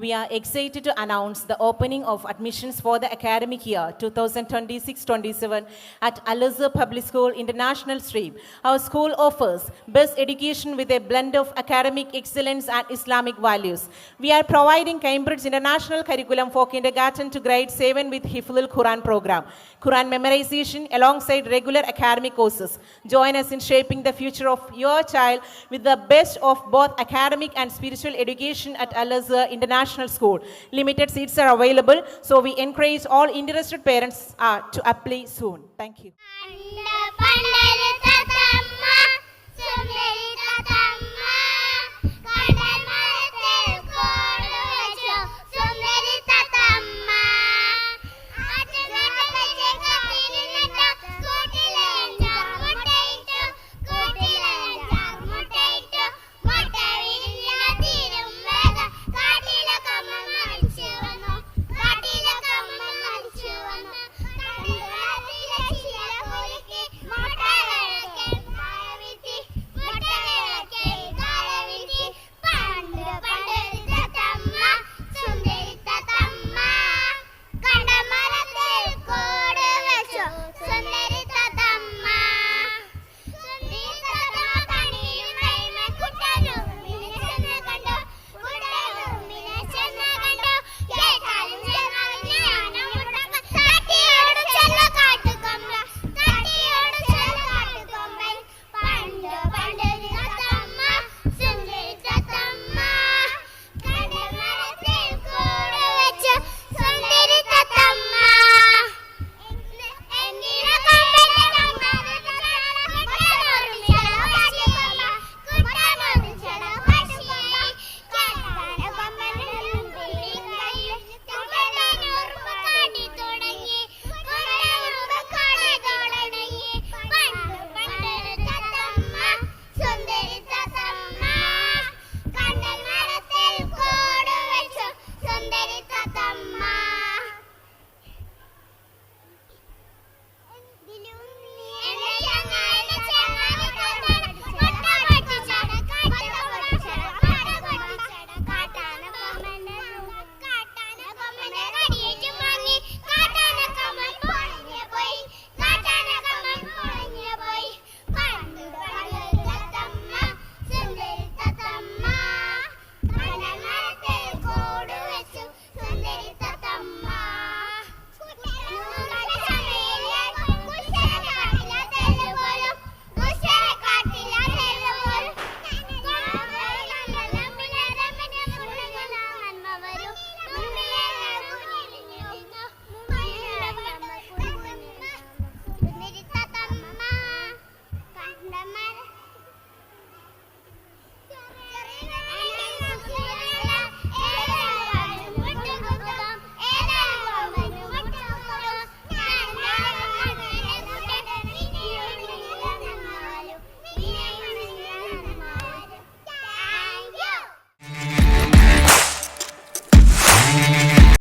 We are excited to announce the opening of admissions for the academic year 2026-27 at Al-Azhar Public School International Stream. Our school offers best education with a blend of academic excellence and Islamic values. We are providing Cambridge International Curriculum for kindergarten to grade 7 with Hifzul Quran program. Quran memorization alongside regular academic courses. Join us in shaping the future of your child with the best of both academic and spiritual education at Al Azhar International School. Limited seats are available, so we encourage all interested parents uh, to apply soon. Thank you.